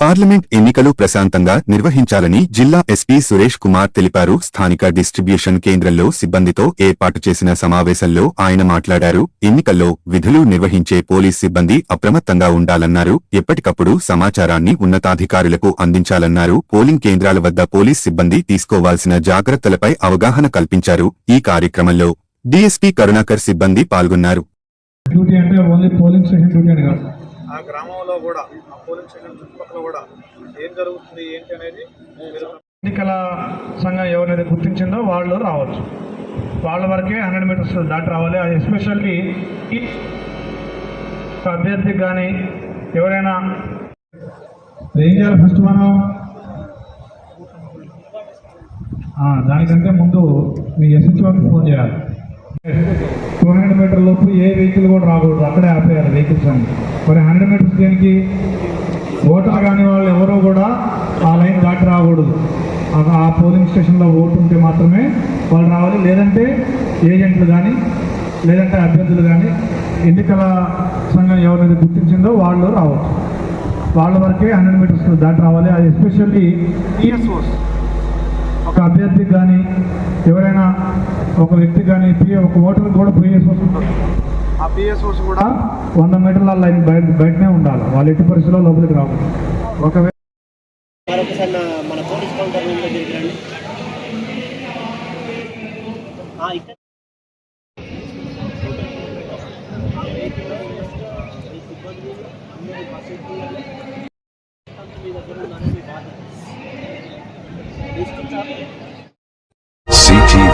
Parliament ఎన్నికలు ప్రశాంతంగా నిర్వహించాలని జిల్లా ఎస్పీ సురేష్ కుమార్ తెలిపారు. స్థానిక డిస్ట్రిబ్యూషన్ కేంద్రంలో సిబ్బందితో ఏర్పాటు చేసిన సమావేశంలో ఆయన మాట్లాడారు. ఎన్నికల్లో విధులు నిర్వహించే పోలీస్ సిబ్బంది అప్రమత్తంగా ఉండాలన్నారు. ఎప్పటికప్పుడు సమాచారాన్ని ఉన్నతాధికారులకు అందించాలన్నారు. పోలింగ్ కేంద్రాల వద్ద పోలీస్ సిబ్బంది తీసుకోవాల్సిన జాగ్రత్తలపై అవగాహన కల్పించారు. ఈ కార్యక్రమంలో డీఎస్పీ కరుణాకర్ సిబ్బంది పాల్గొన్నారు. డ్యూటీ అంటే ఓన్లీ పోలింగ్ స్టేషన్ డ్యూటీ అని కాదు. ఆ గ్రామంలో కూడా ఆ పోలింగ్ స్టేషన్ చుట్టుపక్కల కూడా ఏం జరుగుతుంది ఏంటి అనేది ఎన్నికల సంఘం ఎవరైతే గుర్తించిందో వాళ్ళు రావచ్చు. వాళ్ళ వరకే హండ్రెడ్ మీటర్స్ దాటి రావాలి. అది ఎస్పెషల్లీ అభ్యర్థికి కానీ ఎవరైనా ఏం చేయాలి ఫస్ట్ మనం ఆ, దానికంటే ముందు మీ ఎస్హెచ్ఓకి ఫోన్ చేయాలి. టూ హండ్రెడ్ మీటర్ లోపు ఏ వెహికల్ కూడా రాకూడదు. అక్కడే ఆపేయాలి వెహికల్స్ అని మరి హండ్రెడ్ మీటర్స్ దేనికి? ఓటర్ కాని వాళ్ళు ఎవరో కూడా ఆ లైన్ దాటి రాకూడదు. ఆ- ఆ పోలింగ్ స్టేషన్లో ఓటు ఉంటే మాత్రమే వాళ్ళు రావాలి. లేదంటే ఏజెంట్లు కానీ లేదంటే అభ్యర్థులు కానీ ఎన్నికల సంఘం ఎవరైతే గుర్తించిందో వాళ్ళు రావచ్చు. వాళ్ళ వరకే హండ్రెడ్ మీటర్స్ దాటి రావాలి. అది ఎస్పెషల్లీ టీఎస్ఓస్ ఒక అభ్యర్థికి కానీ ఎవరైనా ఒక వ్యక్తి కానీ పిఏ ఒక ఓటర్ కూడా ఉంటారు ఆ పిఎస్ఓస్ కూడా కూడా వంద మీటర్ల లైన్ బయట బయటనే ఉండాలి. వాళ్ళు ఎట్టి పరిస్థితుల్లో లోపలికి రాకూడదు. ఒకవేళ మన పోలీస్ కౌంటర్ రూమ్ దగ్గరికి రండి. ఆ, ఇక్కడ మీ